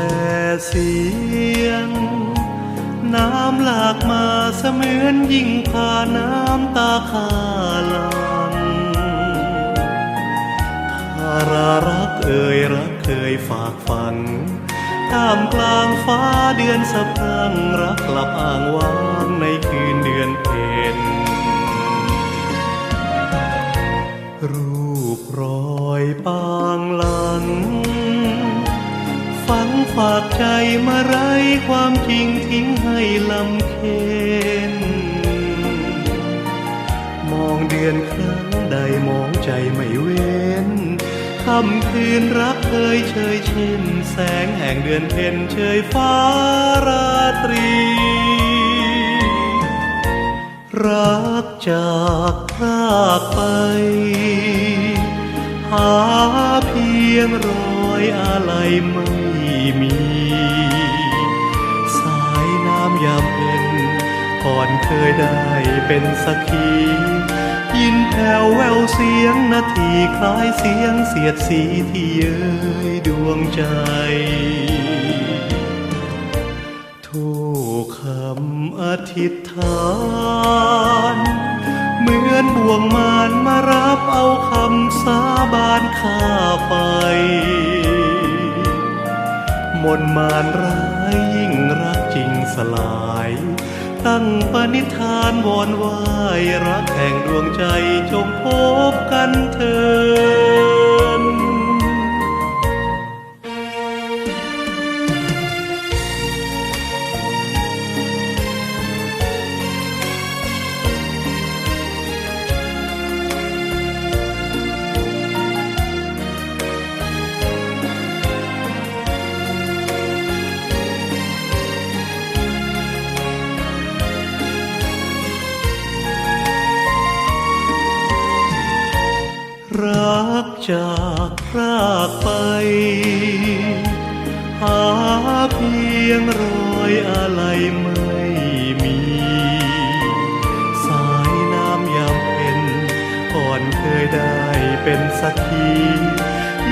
แต่เสียง น้ำหลากมาเสมือนยิ่งพาน้ำตาคาลังถ้ารารักเอ่ยรักเคยฝากฝันท่ามกลางฟ้าเดือนสะพรังรักกลับอ้างว้างในคืนเดือนเพ็ญรูปรอยปางหลัง ฝากใจมาไรความจริงทิ้งให้ลำเค็นมองเดือนครั้งใดมองใจไม่เว้นค่ำคืนรักเคยเชยเช่นแสงแห่งเดือนเพ็ญเชยฟ้าราตรี รักจากพรากไป หาเพียงรอยอะไรไม่มีามเพ็ญก่อนเคยได้เป็นสักขียินแผ่วแววเสียงนาทีคล้ายเสียงเสียดสีที่เย้ยดวงใจ ทุกคำอธิษฐาน เหมือนบ่วงมารมารับเอาคำสาบานข้าไป มนต์มารร้า ลาย ตั้งปณิธานวอนไหวรักแห่งดวงใจจงพบกันเธอ กจากพรากไป หาเพียงรอยอะไรไม่มี สายน้ำยามเพ็ญก่อนเคยได้เป็นสักขี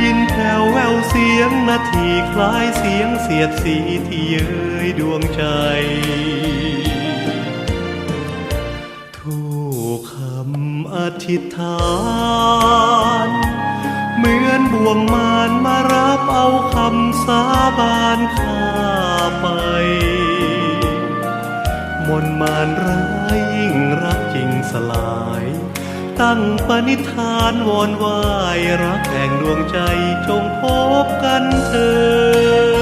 ยินแผ่วแววเสียงนาทีคล้ายเสียงเสียดสีที่เย้ยดวงใจทุกคำอธิษฐาน วงมารมารับเอาคำสาบานข้าไป มนมารร้ายยิ่งรักจริงสลาย ตั้งปณิธานวอนวายรักแห่งดวงใจจงพบกันเถิด